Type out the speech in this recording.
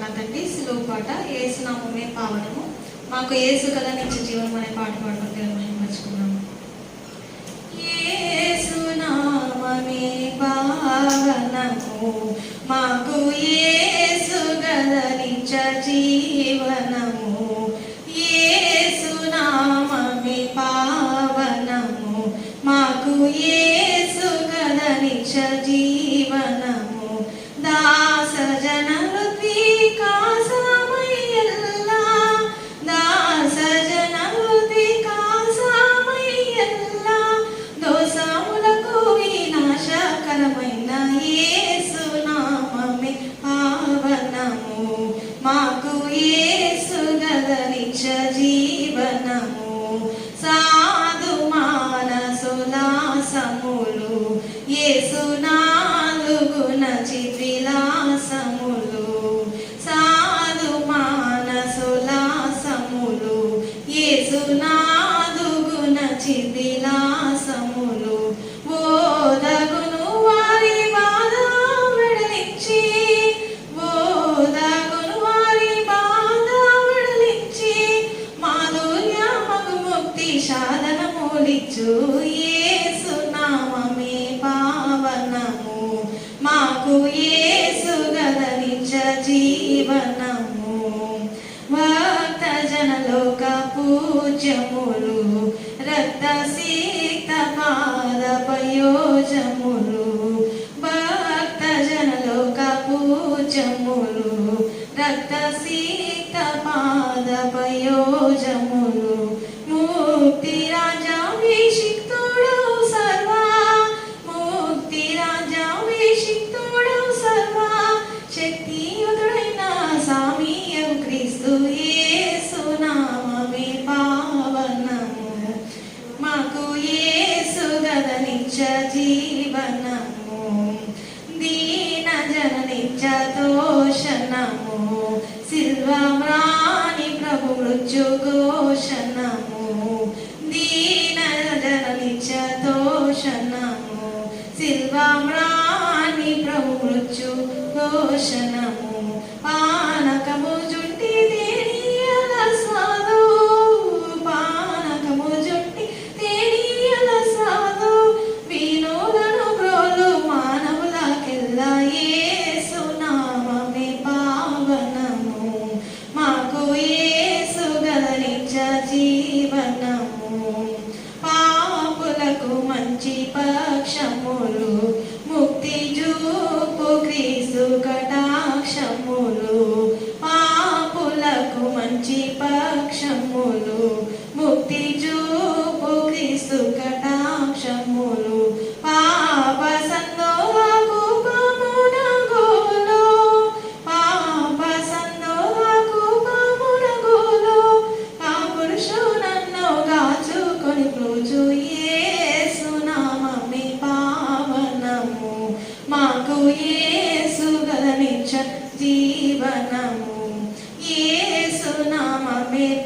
తండ్రి సులువు పాట ఏసునామమే పావనము మాకు ఏసు కదా నిత్య జీవనం అనే పాట పాడుకుంటే మర్చుకున్నాము ఏసునామమే పావనము మాకు ఏసు కదా నిత్య జీవనము. ఏసునామమే పావనము మాకు ఏ జీవనము సాధు మాకు యేసు జీవనము. భక్త జనలోక పూజ్యములు రక్త సీత పాద పయోజములు భక్త జనలోక పూజ్యములు రక్త సీత పాద పయోజములు ముక్తి రాజాభిషిక్తుడు గదనిచ్చ జీవనము దీన జననిచ్చ తోషణము శిల్వమ్రాణి ప్రభు మృత్యు ఘోషణము దీన జననిచ్చ తోషణము శిల్వమ్రాణి ప్రభు మృత్యు ఘోషణము ఆ మంచి పక్షములు ముక్తి చూపు క్రీస్తు కట జీవనము. ఏసు నామే